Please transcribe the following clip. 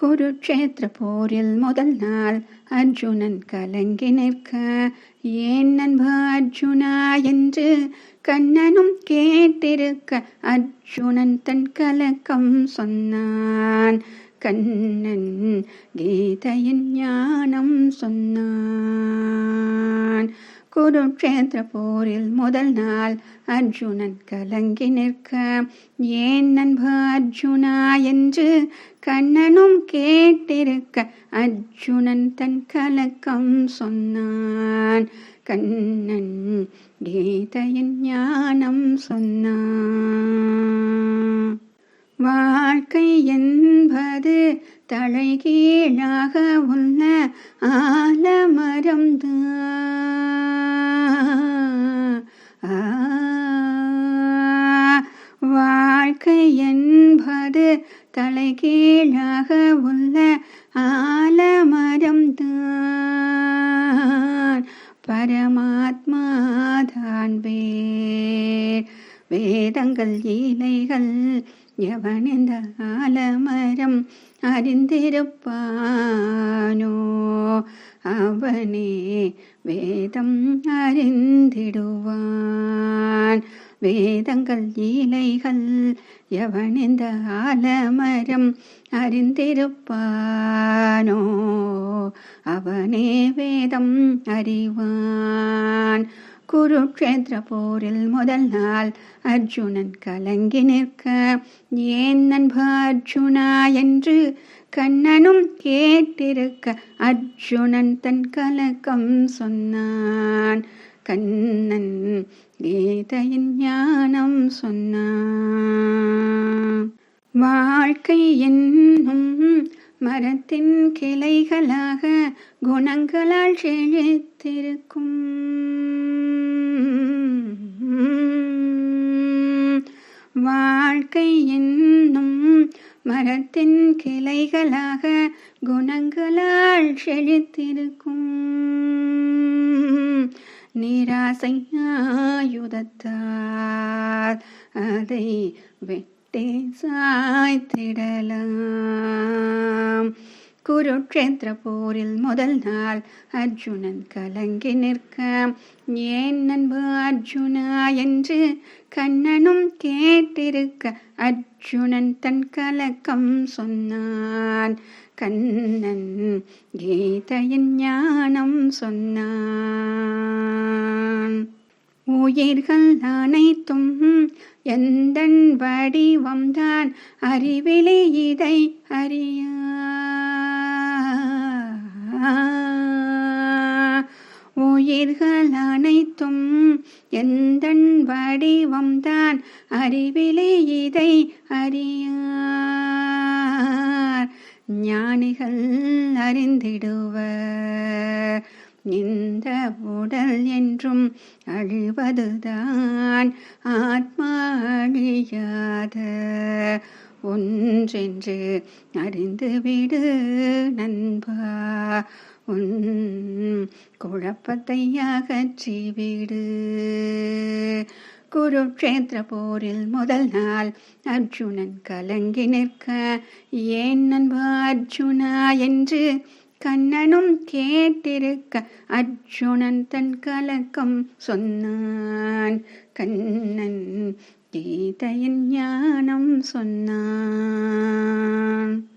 குருக்ஷேத்திர போரில் முதல் நாள் அர்ஜுனன் கலங்கி நிற்க. ஏன் நண்பு அர்ஜுனா என்று கண்ணனும் கேட்டிருக்க அர்ஜுனன் தன் கலக்கம் சொன்னான். கண்ணன் கீதையின் ஞானம் சொன்னான். குருக்ஷேத்திர போரில் முதல் நாள் அர்ஜுனன் கலங்கி நிற்க ஏன் நண்பு அர்ஜுனா என்று கண்ணனும் கேட்டிருக்க அர்ஜுனன் தன் கலக்கம் சொன்னான். கண்ணன் கீதையின் ஞானம் சொன்னான். வாழ்க்கை என் தலைகீழாக உள்ள ஆலமரம் வாழ்க்கை என்பது தலைகீழாக உள்ள ஆலமரம் தான் பரமாத்மாதான் வேர். வேதங்கள் இலைகள் எவன் இந்த ஆலமரம் அறிந்திருப்பானோ அவனே வேதம் அறிந்திடுவான் வேதங்கள் இலைகள் எவன் இந்த ஆலமரம் அறிந்திருப்பானோ அவனே வேதம் அறிவான் குருக்ஷேத்திர போரில் முதல் நாள் அர்ஜுனன் கலங்கி நிற்க ஏன் நண்ப அர்ஜுனா? என்று கண்ணனும் கேட்டிருக்க அர்ஜுனன் தன் கலக்கம் சொன்னான். கண்ணன் கீதையின் ஞானம் சொன்னான். வாழ்க்கை என்னும் மரத்தின் கிளைகளாக குணங்களால் செழித்திருக்கும் வாழ்க்கை என்னும் மரத்தின் கிளைகளாக குணங்களால் செழித்திருக்கும். நிராசையாயுதத்தார் அதை வெட்டே சாய்த்திடலாம். குருக்ஷேத்திர போரில் முதல் நாள் அர்ஜுனன் கலங்கி நிற்க. ஏன் நண்பு அர்ஜுனா என்று கண்ணனும் கேட்டிருக்க அர்ஜுனன் தன் கலக்கம் சொன்னான். கண்ணன் கீதையின் ஞானம் சொன்னான். உயிர்கள் அனைத்தும் எந்தன் வடிவம்தான் அறிவிலே இதை அறிய? உயிர்கள் அனைத்தும் எந்தன் வடிவம்தான் அறிவிலே இதை அறியார்? ஞானிகள் அறிந்திடுவர். இந்த உடல் என்றும் அழிவதுதான் ஆத்மா அழியாத ஒன்றென்று அறிந்துவிடு நண்பா. உன் குழப்பத்தை அகற்றிவிடு. குருக்ஷேத்திர போரில் முதல் நாள் அர்ஜுனன் கலங்கி நிற்க ஏன் நண்பா அர்ஜுனா? என்று கண்ணனும் கேட்டிருக்க அர்ஜுனன் தன் கலக்கம் சொன்னான். கண்ணன் கீதையின் ஞானம் சொன்னான்.